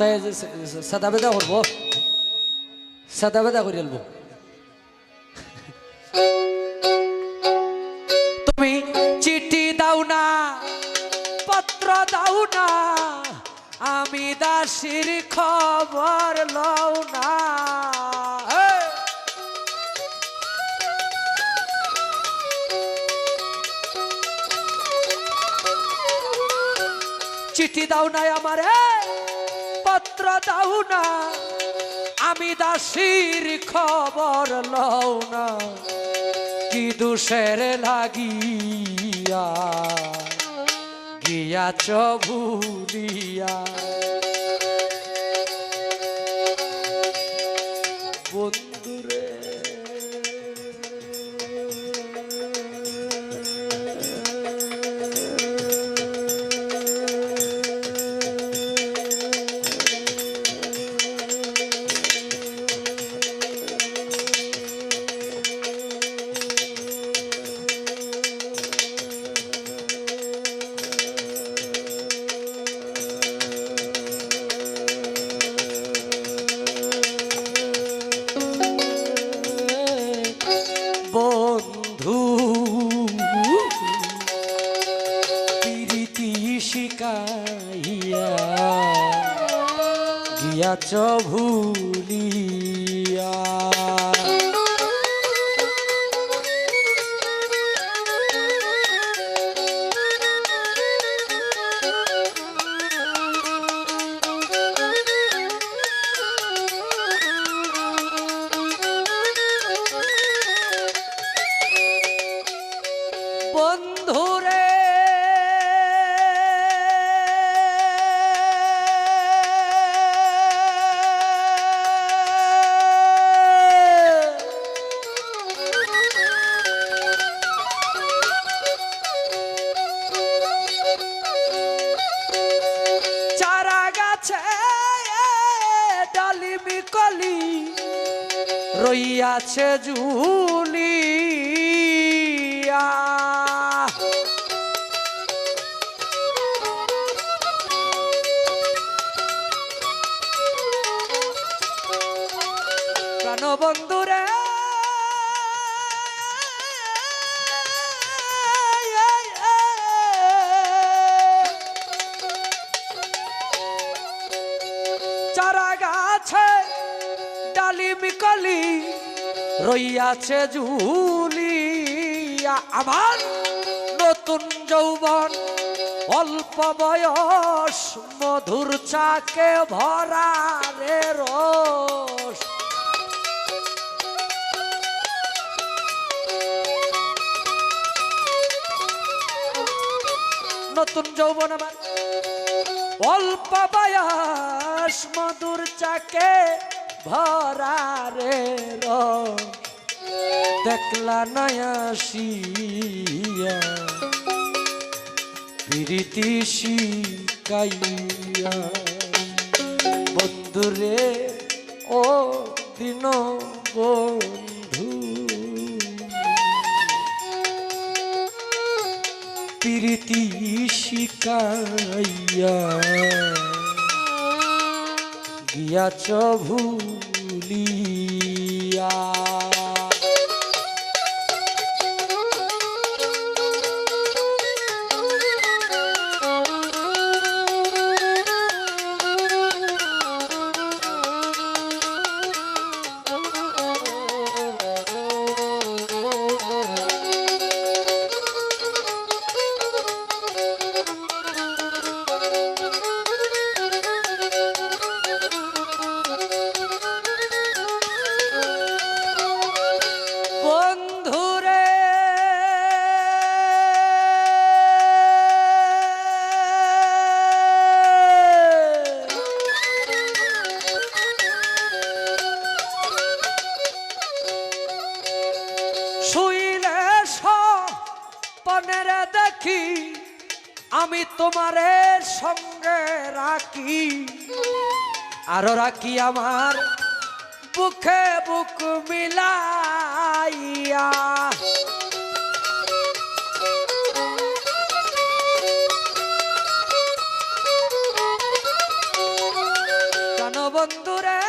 তাই সাদা বেদা করব। সাদা বেদা করে আলবো তুমি চিঠি দাও না, পত্র দাও না, আমি দাসির খবর লও না। চিঠি দাও না আমারে দাও না। আমি দাসির খবর লও না। কি দুষের লাগিয়া গিয়াছ ভুলিয়া? রইয়াছে জুলিয়া। প্রাণবন্ধুরে রইয়াছে ঝুলিয়া আমার নতুন যৌবন। অল্প বয়স, মধুর চাকে ভরা রে রস নতুন যৌবন আমার অল্প বয়স, মধুর চাকে ভরা রে রস দেখলা নয়াসিয়া প্রীতি শিকাইয়া। বন্ধুরে ও দিন বন্ধু প্রীতি শিকাইয়া। গিয়াছ ভুলিয়া। আরও রাখি আমার বুকে বুক মিলাইয়া। বন্ধুরে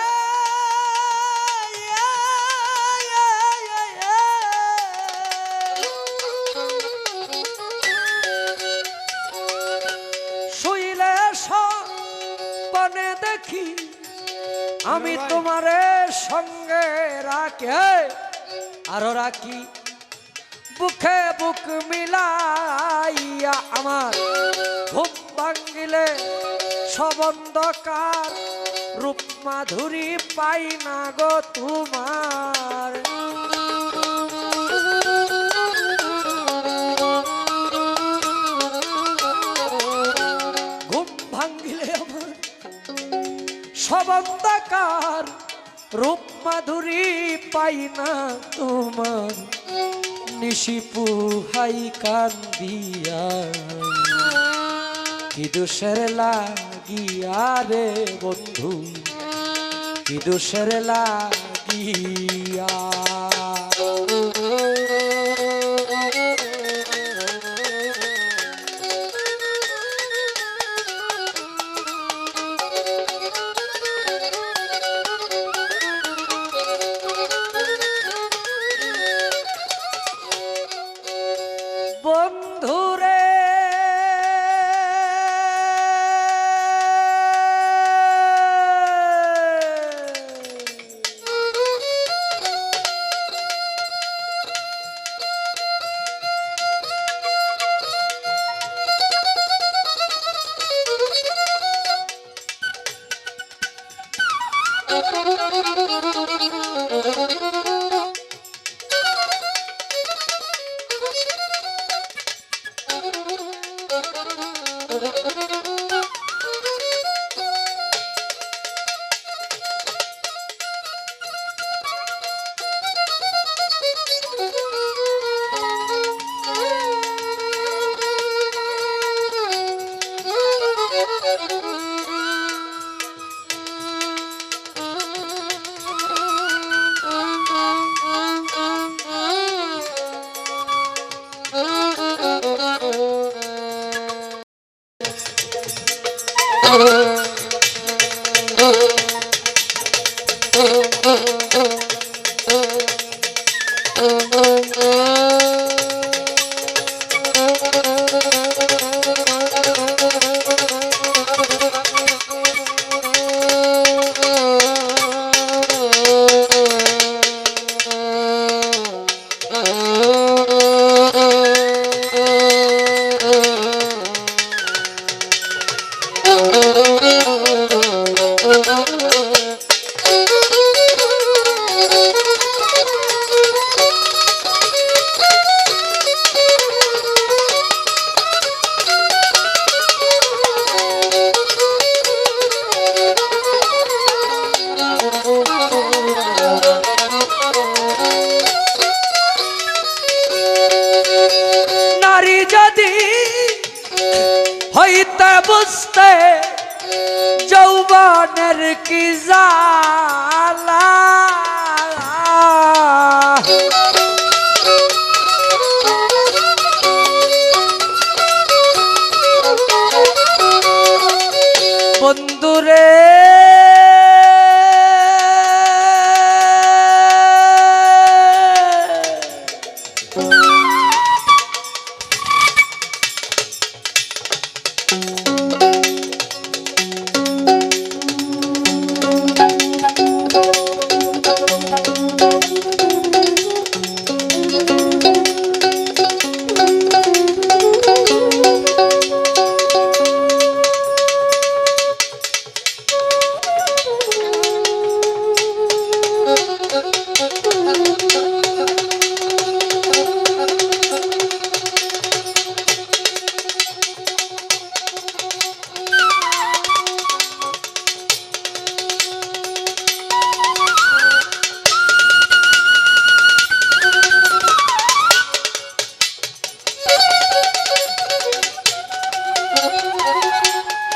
শুইলে সনে দেখি আমি তোমারে সঙ্গে রাখে আরও রাখি। বুকে বুক মিলাইয়া আমার ঘুম ভাঙ্গিলে সবন্ধকার রূপ মাধুরী পাই না গো তোমার। ঘুম ভাঙ্গিলে আমার সবন্দাকার রূপ মাধুরী পাই না তোমার নিশিপু হাই কান্দিয়া। কি লাগিয়া রে বন্ধু, কি দোষের লাগিয়া। 짜잔! হইতে বুঝতে যৌবনের কি বন্ধুরে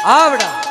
આવડા.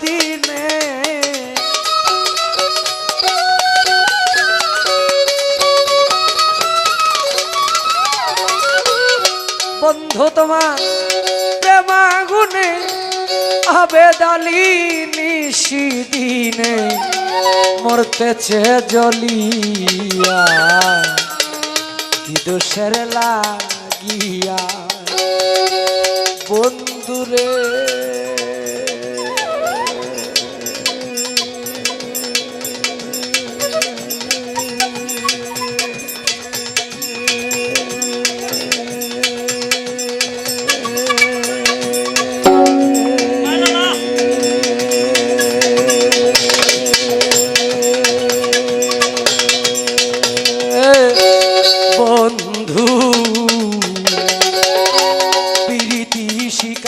শিগদিনে বন্ধু তোমার প্রেমাগুনে আবেদালিনী দিনে মরতেছে জলিয়া। দোষের লাগিয়া বন্ধুরে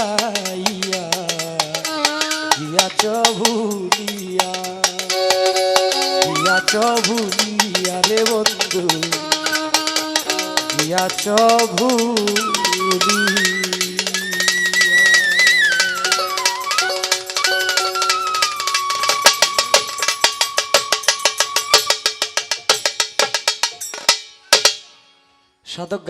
শিকাইয়া গিয়াছ ভুলিয়া গিয়াছ ভুলিয়া রে বন্ধু গিয়াছ ভুলিয়া সাধক